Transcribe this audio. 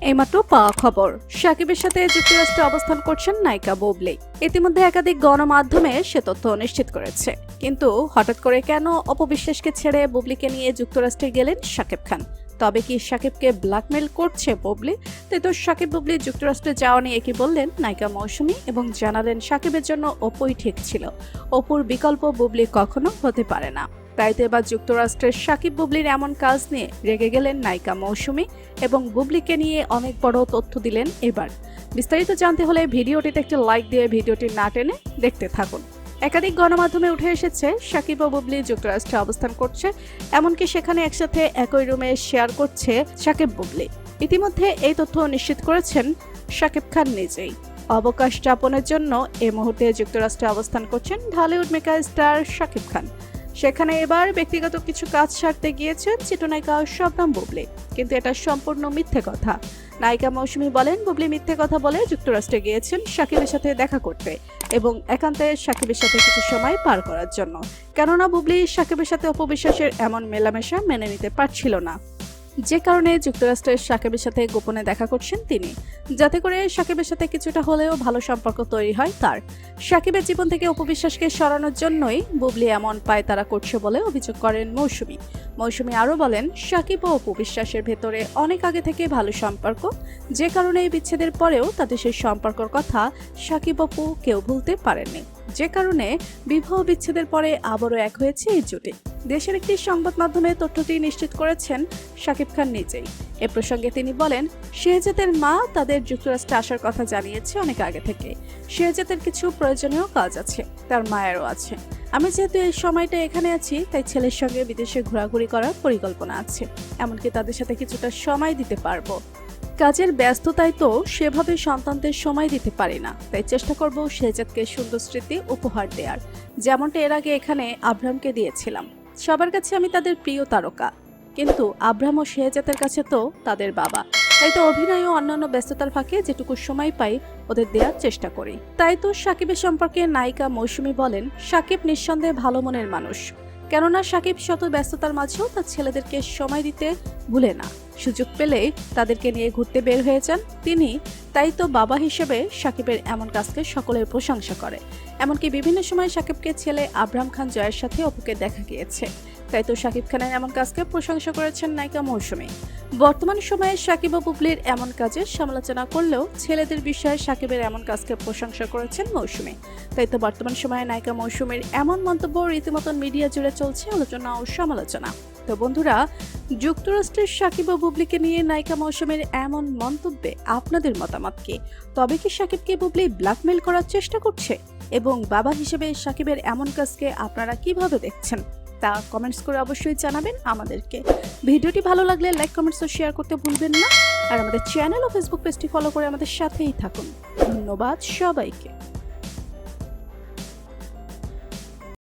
এইমাত্র পাওয়া খবর। সাকিবের সাথে যুক্তরাষ্ট্রে অবস্থান করছেন নায়িকা বুবলি। ইতিমধ্যে একাধিক গণমাধ্যমে সে তথ্য নিশ্চিত করেছে। কিন্তু হঠাৎ করে কেন অপবিশ্বাসকে ছেড়ে বুবলিকে নিয়ে যুক্তরাষ্ট্রে গেলেন শাকিব খান? তবে কি সাকিবকে ব্ল্যাকমেল করছে বুবলি? তাই তো সাকিব বুবলি যুক্তরাষ্ট্রে যাওয়া নিয়ে কি বললেন নায়িকা মৌসুমী এবং জানালেন সাকিবের জন্য অপুই ঠিক ছিল। অপুর বিকল্প বুবলি কখনো হতে পারে না। তাই তো এবার যুক্তরাষ্ট্রের সাকিব বুবলির এমন কাজ নিয়ে রেগে গেলেন নায়িকা মৌসুমী এবং বুবলিকে নিয়ে অনেক বড় তথ্য দিলেন এবার। বিস্তারিত জানতে হলে ভিডিওটিতে একটি লাইক দিয়ে ভিডিওটি না টেনে দেখতে থাকুন। একাধিক গণমাধ্যমে উঠে এসেছে, সাকিব ও বুবলি যুক্তরাষ্ট্রে অবস্থান করছে, এমনকি সেখানে একসাথে একই রুমে শেয়ার করছে সাকিব বুবলি। ইতিমধ্যে এই তথ্য নিশ্চিত করেছেন সাকিব খান নিজেই। অবকাশ যাপনের জন্য এই মুহূর্তে যুক্তরাষ্ট্রে অবস্থান করছেন ঢালিউড মেকা স্টার সাকিব খান। সেখানে এবার ব্যক্তিগত কিছু কাজ সারতে গিয়েছেন চিত্রনায়িকা শবনম বুবলি। কিন্তু এটা সম্পূর্ণ মিথ্যে কথা। নায়িকা মৌসুমী বলেন, বুবলি মিথ্যে কথা বলে যুক্তরাষ্ট্রে গিয়েছেন সাকিবের সাথে দেখা করতে এবং একান্তে সাকিবের সাথে কিছু সময় পার করার জন্য। কেননা বুবলি সাকিবের সাথে অপবিশ্বাসের এমন মেলামেশা মেনে নিতে পারছিল না। যে কারণে যুক্তরাষ্ট্রের সাকিবের সাথে গোপনে দেখা করছেন তিনি। যাতে করে সাকিবের সাথে কিছুটা হলেও ভালো সম্পর্ক তৈরি হয় তার। সাকিবের জীবন থেকে উপবিশ্বাসকে সরানোর জন্যই বুবলি এমন পায়তারা করছে বলে অভিযোগ করেন মৌসুমী। মৌসুমী আরও বলেন সাকিব ও উপবিশ্বাসের ভেতরে অনেক আগে থেকে ভালো সম্পর্ক। যে কারণে এই বিচ্ছেদের পরেও তাদের সেই সম্পর্কের কথা সাকিব অপু কেউ ভুলতে পারেননি। যে কারণে বিবাহ বিচ্ছেদের পরে আবারও এক হয়েছে এই জুটি। দেশের একটি সংবাদ মাধ্যমে তথ্যটি নিশ্চিত করেছেন শাকিব খান নিজেই। এ প্রসঙ্গে তিনি বলেন, শেহজাদের মা তাদের যুক্তরাষ্ট্রে আসার কথা জানিয়েছে অনেক আগে থেকে। শেহজাদের কিছু প্রয়োজনীয় কাজ আছে, তার মায়েরও আছে। আমি যেহেতু এই সময়টা এখানে আছি, তাই ছেলের সঙ্গে বিদেশে ঘোরাঘুরি করার পরিকল্পনা আছে। এমনকি তাদের সাথে কিছুটা সময় দিতে পারব। কাজের ব্যস্ততায় তো সেভাবে সন্তানদের সময় দিতে পারি না, তাই চেষ্টা করব শেহজাদকে সুন্দর স্মৃতি উপহার দেওয়ার যেমনটা এর আগে এখানে আব্রাহামকে দিয়েছিলাম। সবার কাছে আমি তাদের প্রিয় তারকা। কিন্তু আব্রাহাম ও শেহজাতের কাছে তো তাদের বাবা। তাই তো অভিনয় ও অন্যান্য ব্যস্ততার ফাঁকে যেটুকু সময় পাই ওদের দেওয়ার চেষ্টা করি। তাই তো সাকিবের সম্পর্কে নায়িকা মৌসুমী বলেন, সাকিব নিঃসন্দেহে ভালো মনের মানুষ। কেননা সাকিব শত ব্যস্ততার মাঝেও তার ছেলেদেরকে সময় দিতে ভুলে না। সুযোগ পেলেই তাদেরকে নিয়ে ঘুরতে বের হয়ে যান তিনি। তাই তো বাবা হিসেবে সাকিবের এমন কাজকে সকলের প্রশংসা করে। এমনকি বিভিন্ন সময় সাকিবকে ছেলে আব্রাহাম খান জয়ের সাথে অপুকে দেখা গিয়েছে। তাই তো সাকিব খানের এমন কাজকে প্রশংসা করেছেন নায়িকা মৌসুমী। বর্তমান সময়ে সাকিব বুবলির এমন কাজের সমালোচনা করলেও ছেলেদের বিষয়ে সাকিবের এমন কাজকে প্রশংসা করেছেন মৌসুমী। তাই তো বর্তমান সময়ে নায়িকা মৌসুমীর এমন মন্তব্য রীতিমতন মিডিয়া জুড়ে চলছে আলোচনা ও সমালোচনা। তো বন্ধুরা, যুক্তরাষ্ট্রের সাকিব ও বুবলিকে নিয়ে নায়িকা মৌসুমীর এমন মন্তব্যে আপনাদের মতামত কি? তবে কি সাকিবকে বুবলি ব্ল্যাকমেল করার চেষ্টা করছে? এবং বাবা হিসেবে সাকিবের এমন কাজকে আপনারা কীভাবে দেখছেন? তা কমেন্টস করে অবশ্যই জানাবেন আমাদেরকে। ভিডিওটি ভালো লাগলে লাইক কমেন্টস ও শেয়ার করতে ভুলবেন না। আর আমাদের চ্যানেল ও ফেসবুক পেজটি ফলো করে আমাদের সাথেই থাকুন। ধন্যবাদ সবাইকে।